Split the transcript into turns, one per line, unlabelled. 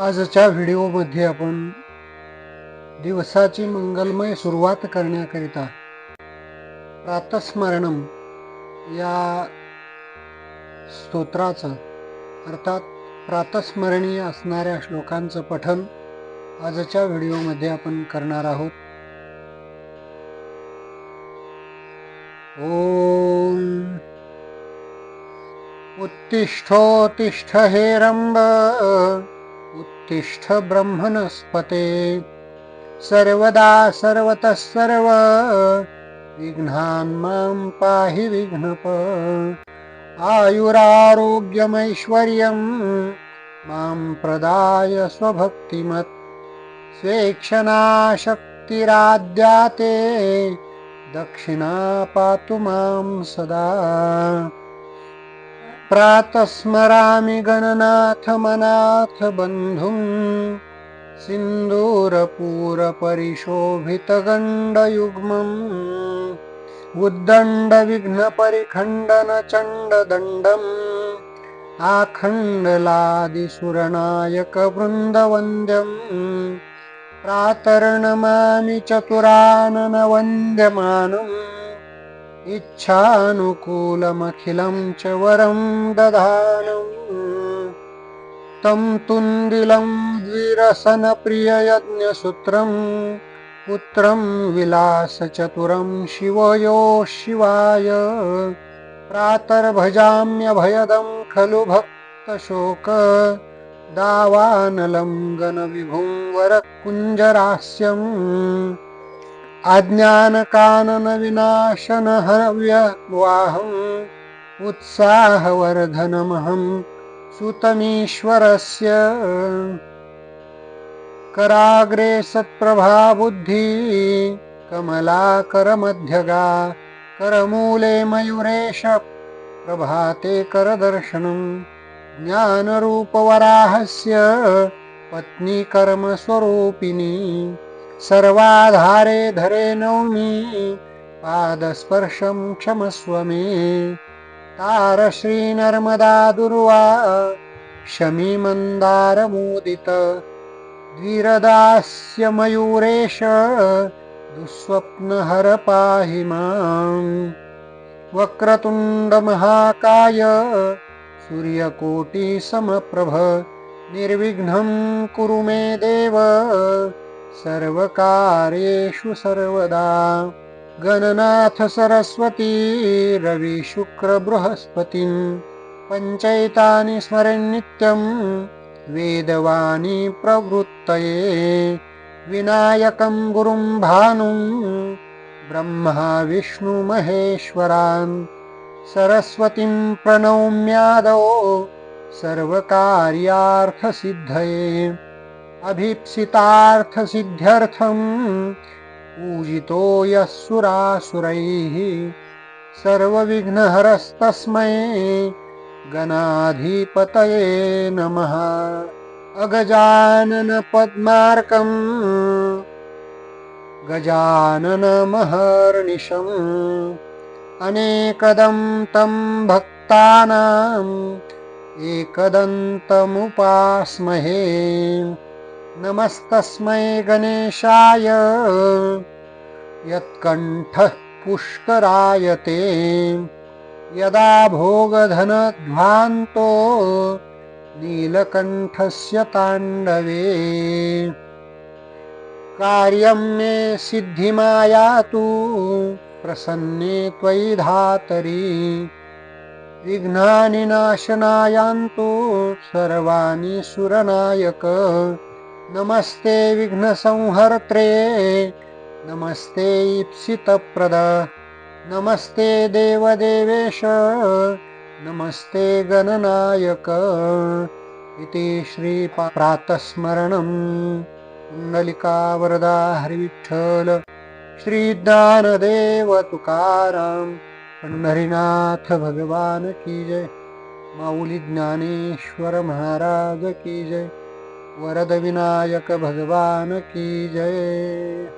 आजच्या व्हिडिओमध्ये आपण दिवसाची मंगलमय सुरुवात करण्याकरिता प्रातस्मरणम या स्तोत्राचं अर्थात प्रातस्मरणीय असणाऱ्या श्लोकांचं पठन आजच्या व्हिडिओमध्ये आपण करणार आहोत. ओम उत्तिष्ठोतिष्ठ हे रंब उत्तिष्ठ ब्रह्मणस्पते सर्वदा सर्वतः सर्व। विघ्नान् मां पाहि विघ्नप। आयुरारोग्यमैश्वर्यं मां प्रदाय स्वभक्तिमत्। स्वेक्षणाशक्तिराद्याते दक्षिणा पातु मां सदा प्रातस्मरामि गणनाथमनाथ बन्धुम् सिन्दूरपूरपरिशोभितगण्डयुग्मम् उद्दण्डविघ्नपरिखण्डनचण्डदण्डम् आखण्डलादिसुरनायकवृन्दवन्द्यम् प्रातर्णमामि चतुराननवन्द्यमानम् इच्छानुकूलमखिलं च वरं दधानम् तं तुन्दिलं द्विरसनप्रिययज्ञसूत्रं पुत्रं विलासचतुरं शिवयो शिवाय। प्रातर्भजाम्यभयदं खलु भक्तशोक दावानलं गणविभुं वरकुञ्जरास्यम् अज्ञानकाननविनाशनहव्यवाहम् उत्साहवर्धनमहं सुतमीश्वरस्य कराग्रे सत्प्रभा बुद्धि कमलाकरमध्यगा करमूले मयूरेश प्रभाते करदर्शनम् ज्ञानरूपवराहस्य पत्नी कर्मस्वरूपिणी सर्वाधारे धरे नौमि पादस्पर्शं क्षमस्व मे। तारश्रीनर्मदा दुर्वा शमी मन्दारमोदित द्विरदास्य मयूरेश दुःस्वप्नहर पाहि माम्। वक्रतुण्डमहाकाय सूर्यकोटिसमप्रभ निर्विघ्नं कुरु मे देव सर्वकार्येषु सर्वदा गणनाथ सरस्वती रविशुक्रबृहस्पतिं पञ्चैतानि स्मरन्नित्यं वेदवाणी प्रवृत्तये विनायकं गुरुं भानुं ब्रह्मा विष्णुमहेश्वरान् सरस्वतीं प्रणौम्यादौ सर्वकार्यार्थसिद्धये अभीप्सितार्थसिद्ध्यर्थं पूजितो यः सुरासुरैः सर्वविघ्नहरस्तस्मै गणाधिपतये नमः। अगजाननपद्मार्कम् गजाननमहर्निशम् अनेकदं तं भक्तानाम् एकदन्तमुपास्महे नमस्तस्मै गणेशाय। यत्कण्ठः पुष्करायते यदा भोगधनध्वान्तो नीलकण्ठस्य ताण्डवे। कार्यं मे सिद्धिमायातु प्रसन्ने त्वयि धातरि। विघ्नानि नाशनायान्तु सर्वाणि सुरनायक नमस्ते विघ्नसंहर्त्रे नमस्ते ईप्सितप्रद नमस्ते देवदेवेश नमस्ते गणनायक इति श्रीप्रातस्मरणं कुण्डलिका वरदा हरिविठ्ठल श्रीज्ञानदेव तुकाराम पंढरीनाथ भगवान की जय। माऊली ज्ञानेश्वर महाराज की जय वरद विनायक भगवान की जय।